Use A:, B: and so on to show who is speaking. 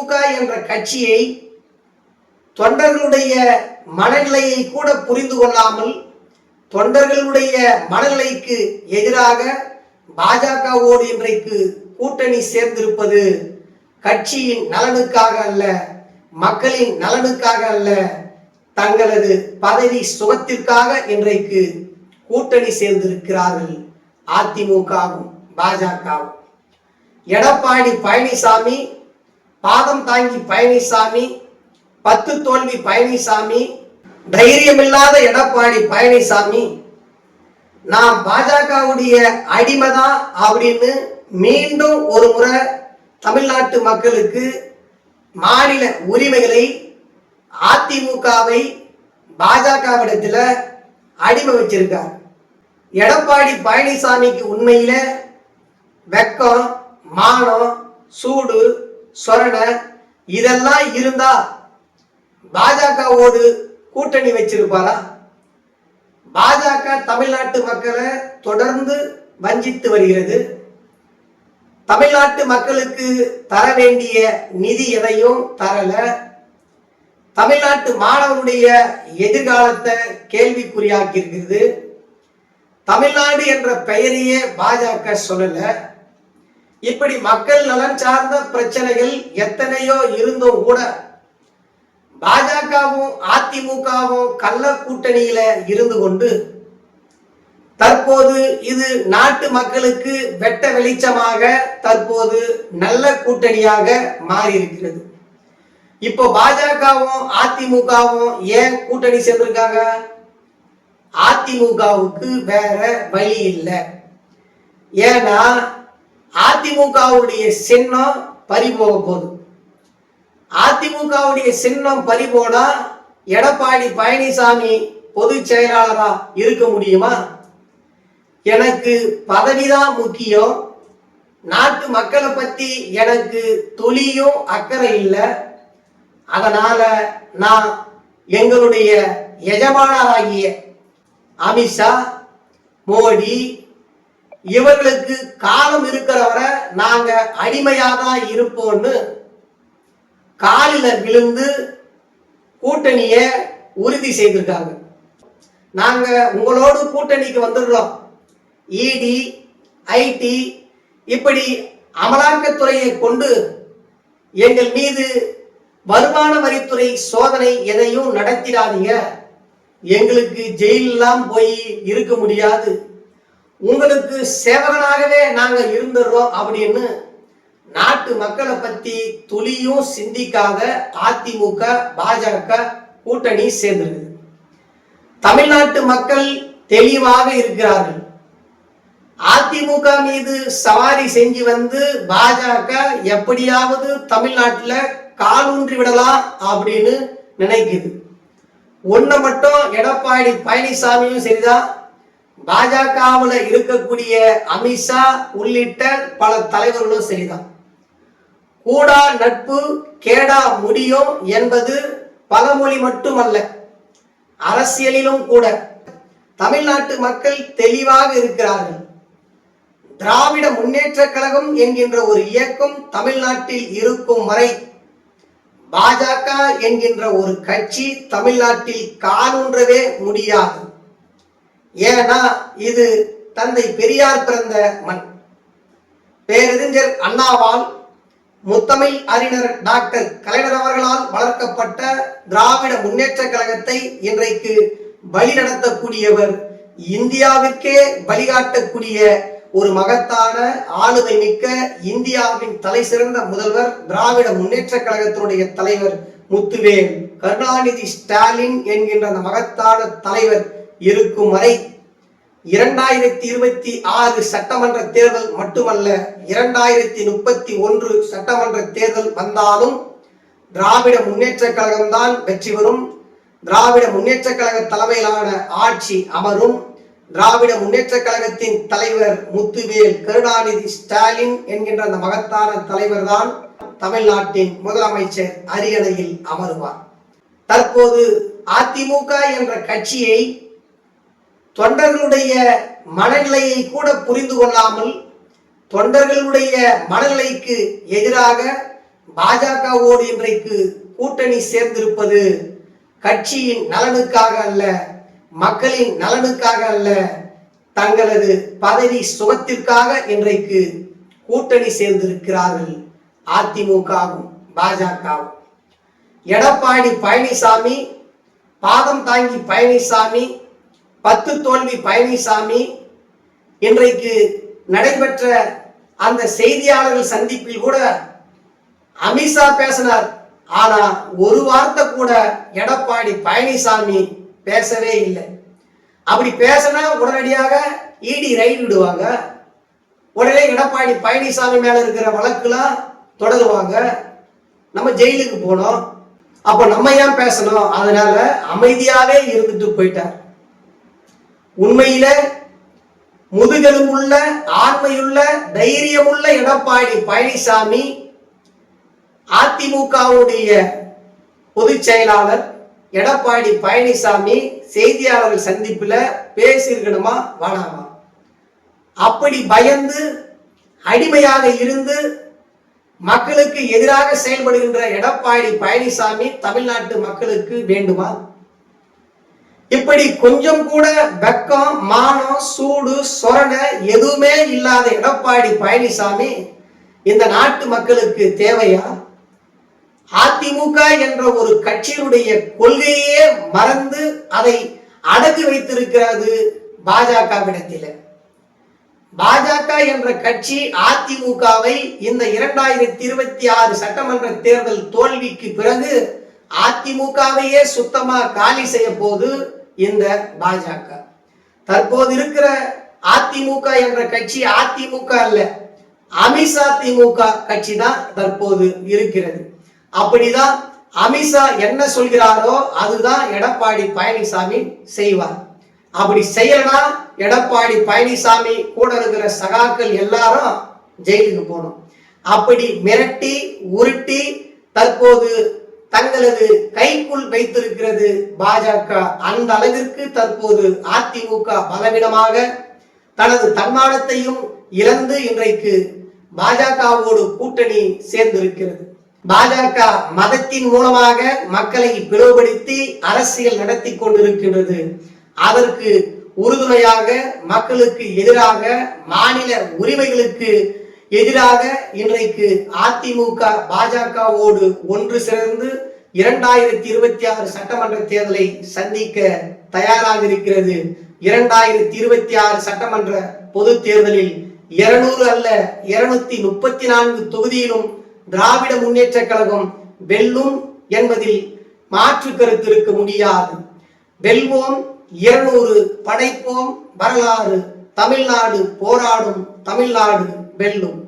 A: திமுக என்ற கட்சியை தொண்டர்களுடைய மனநிலையை கூட புரிந்து கொள்ளாமல் தொண்டர்களுடைய மனநிலைக்கு எதிராக பாஜகவோடு இன்றைக்கு கூட்டணி சேர்ந்திருப்பது கட்சியின் நலனுக்காக அல்ல மக்களின் நலனுக்காக அல்ல தங்களது பதவி சுகத்திற்காக இன்றைக்கு கூட்டணி சேர்ந்திருக்கிறார்கள் அதிமுகவும் பாஜகவும். எடப்பாடி பழனிசாமி பாதம் தாங்கி பழனிசாமி பத்து தோல்வி பழனிசாமி தைரியமில்லாத எடப்பாடி பழனிசாமி நான் பாஜகவுடைய அடிமைதான் அப்படின்னு மீண்டும் ஒரு முறை தமிழ்நாட்டு மக்களுக்கு மாநில உரிமைகளை அதிமுகவை பாஜகவிடத்தில் அடிமை வச்சிருக்கார் எடப்பாடி பழனிசாமிக்கு உண்மையில் வெக்கம் மானம் சூடு சொரண இதெல்லாம் இருந்தா பாஜகவோடு கூட்டணி வச்சிருப்பாரா? பாஜக தமிழ்நாட்டு மக்களை தொடர்ந்து வஞ்சித்து வருகிறது. தமிழ்நாட்டு மக்களுக்கு தர வேண்டிய நிதி எதையும் தரல. தமிழ்நாட்டு மாணவருடைய எதிர்காலத்தை கேள்விக்குறியாக்கி இருக்கிறது தமிழ்நாடு என்ற பெயரையே பாஜக சொல்லலை. இப்படி மக்கள் நலன் சார்ந்த பிரச்சனைகள் எத்தனையோ இருந்தும் கூட பாஜகவும் அதிமுகவும் கள்ள கூட்டணியில இருந்து கொண்டு தற்போது இது நாட்டு மக்களுக்கு வெட்ட வெளிச்சமாக தற்போது நல்ல கூட்டணியாக மாறி இருக்கிறது இப்போ பாஜகவும் அதிமுகவும் ஏன் கூட்டணி சேர்ந்திருக்காங்க? அதிமுகவுக்கு வேற வழி இல்லை. ஏன்னா அதிமுகவுடைய சின்னம் பறி போக போகுது. அதிமுகவுடைய சின்னம் பறி போனா எடப்பாடி பழனிசாமி பொதுச் செயலாளரா இருக்க முடியுமா? எனக்கு பதவிதான் முக்கியம். நாட்டு மக்களை பத்தி எனக்கு துளியும் அக்கறை இல்லை. அதனால நான் எங்களுடைய எஜமானராகிய அமித்ஷா மோடி இவர்களுக்கு காலம் இருக்கிறவரை நாங்க அடிமையாக தான் இருப்போம்னு காலில விழுந்து கூட்டணிய உறுதி செய்திருக்காங்க. நாங்க உங்களோடு கூட்டணிக்கு வந்துடுறோம் இடி ஐடி இப்படி அமலாக்கத்துறையை கொண்டு எங்கள் மீது வருமான வரித்துறை சோதனை எதையும் நடத்திடாதீங்க. எங்களுக்கு ஜெயிலெல்லாம் போய் இருக்க முடியாது. உங்களுக்கு சேவகனாகவே நாங்க இருந்துடுறோம் அப்படின்னு நாட்டு மக்களை பத்தி துளியும் சிந்திக்காத அதிமுக பாஜக கூட்டணி சேர்ந்திருக்கு தமிழ்நாட்டு மக்கள் தெளிவாக இருக்கிறார்கள். அதிமுக மீது சவாரி செஞ்சு வந்து பாஜக எப்படியாவது தமிழ்நாட்டில் காலூன்றி விடலாம் அப்படின்னு நினைக்குது. ஒன்றை மட்டும் எடப்பாடி பழனிசாமியும் சரிதான் பாஜகவில் இருக்கக்கூடிய அமித்ஷா உள்ளிட்ட பல தலைவர்களும் சரிதான். கூடா நட்பு கேடா முடியும் என்பது பழமொழி மட்டுமல்ல அரசியலிலும் கூட. தமிழ்நாட்டு மக்கள் தெளிவாக இருக்கிறார்கள். திராவிட முன்னேற்ற கழகம் என்கின்ற ஒரு இயக்கம் தமிழ்நாட்டில் இருக்கும் வரை பாஜக என்கின்ற ஒரு கட்சி தமிழ்நாட்டில் காலூன்றவே முடியாது. ஏன்னா இது தந்தை பெரியார் பிறந்த மண். பேரறிஞர் அண்ணாவால் முத்தமிழ் அறிஞர் டாக்டர் கலைஞர் அவர்களால் வளர்க்கப்பட்ட திராவிட முன்னேற்ற கழகத்தை இன்றைக்கு வழிநடத்தக்கூடியவர் இந்தியாவிற்கே வழிகாட்டக்கூடிய ஒரு மகத்தான ஆளுமை மிக்க இந்தியாவின் தலை சிறந்த முதல்வர் திராவிட முன்னேற்ற கழகத்தினுடைய தலைவர் முத்துவேல் கருணாநிதி ஸ்டாலின் என்கின்ற அந்த மகத்தான தலைவர் இருக்கும் வரை இரண்டாயிரத்தி இருபத்தி ஆறு சட்டமன்ற தேர்தல் மட்டுமல்ல இரண்டாயிரத்தி முப்பத்தி ஒன்று சட்டமன்ற தேர்தல் வந்தாலும் திராவிட முன்னேற்ற கழகம்தான் வெற்றி பெறும். திராவிட முன்னேற்ற கழக தலைமையிலான ஆட்சி அமரும். திராவிட முன்னேற்ற கழகத்தின் தலைவர் முத்துவேல் கருணாநிதி ஸ்டாலின் என்கின்ற அந்த மகத்தான தலைவர் தான் தமிழ்நாட்டின் முதலமைச்சர் அரியணையில் அமருவார். தற்போது அதிமுக என்ற கட்சியை தொண்டர்களுடைய மனநிலையை கூட புரிந்து கொள்ளாமல் தொண்டர்களுடைய மனநிலைக்கு எதிராக பாஜகவோடு இன்றைக்கு கூட்டணி சேர்ந்திருப்பது கட்சியின் நலனுக்காக அல்ல மக்களின் நலனுக்காக அல்ல தங்களது பதவி சுகத்திற்காக இன்றைக்கு கூட்டணி சேர்ந்திருக்கிறார்கள் அதிமுகவும் பாஜகவும். எடப்பாடி பழனிசாமி பாதம் தாங்கி பழனிசாமி பத்து தோல்வி பழனிசாமி இன்றைக்கு நடைபெற்ற அந்த செய்தியாளர்கள் சந்திப்பில் கூட அமித்ஷா பேசினார். ஆனா ஒரு வார்த்தை கூட எடப்பாடி பழனிசாமி பேசவே இல்லை. அப்படி பேசினா உடனடியாக இடி ரைடு விடுவாங்க. உடனே எடப்பாடி பழனிசாமி மேல இருக்கிற வழக்குலாம் தொடருவாங்க. நம்ம ஜெயிலுக்கு போனோம். அப்ப நம்ம ஏன் பேசணும்? அதனால அமைதியாவே இருந்துட்டு போயிட்டார். உண்மையில முதுகெலும்புள்ள ஆண்மையுள்ள தைரியமுள்ள எடப்பாடி பழனிசாமி அதிமுகவுடைய பொதுச் செயலாளர் எடப்பாடி பழனிசாமி செய்தியாளர்கள் சந்திப்புல பேசியிருக்கணுமா? வேணாமா? அப்படி பயந்து அடிமையாக இருந்து மக்களுக்கு எதிராக செயல்படுகின்ற எடப்பாடி பழனிசாமி தமிழ்நாட்டு மக்களுக்கு வேண்டுமா? இப்படி கொஞ்சம் கூட வெக்கம் மானம் சூடு சொரண எதுவுமே இல்லாத எடப்பாடி பழனிசாமி இந்த நாட்டு மக்களுக்கு தேவையா? அதிமுக என்ற ஒரு கட்சியினுடைய கொள்கையே மறந்து அதை அடகு வைத்திருக்கிறது பாஜகவிடத்தில் பாஜக என்ற கட்சி அதிமுகவை இந்த இரண்டாயிரத்தி இருபத்தி ஆறு சட்டமன்ற தேர்தல் தோல்விக்கு பிறகு அதிமுகவையே சுத்தமா காலி செய்ய போது இந்த பாஜக. தற்போது இருக்கிற அதிமுக என்ற கட்சி அதிமுக அல்ல அமித்ஷா திமுக கட்சி தான் தற்போது இருக்கிறது. அப்படிதான் அமித்ஷா என்ன சொல்கிறாரோ அதுதான் எடப்பாடி பழனிசாமி செய்வார். அப்படி செய்யலனா எடப்பாடி பழனிசாமி கூட இருக்கிற சகாக்கள் எல்லாரும் ஜெயிலுக்கு போகணும். அப்படி மிரட்டி உருட்டி தற்போது தங்களது கைக்குள் வைத்திருக்கிறது பாஜக. அந்த அளவிற்கு தற்போது அதிமுக பலவீனமாக தனது தன்மானத்தையும் இழந்து இன்றைக்கு பாஜகவோடு கூட்டணி சேர்ந்திருக்கிறது. பாஜக மதத்தின் மூலமாக மக்களை பிளவுபடுத்தி அரசியல் நடத்தி கொண்டிருக்கின்றது. அதற்கு உறுதுணையாக மக்களுக்கு எதிராக மாநில உரிமைகளுக்கு எதிராக இன்றைக்கு அதிமுக பாஜகவோடு ஒன்று சேர்ந்து இரண்டாயிரத்தி இருபத்தி ஆறு சட்டமன்ற தேர்தலை சந்திக்க தயாராக இருக்கிறது. இரண்டாயிரத்தி இருபத்தி ஆறு சட்டமன்ற பொது தேர்தலில் இருநூறு அல்ல இருநூத்தி முப்பத்தி நான்கு தொகுதியிலும் திராவிட முன்னேற்ற கழகம் வெல்லும் என்பதில் மாற்று கருத்து இருக்க முடியாது. வெல்வோம் இருநூறு படைப்போம் வரலாறு தமிழ்நாடு போராடும் தமிழ்நாடு வெல்லும்.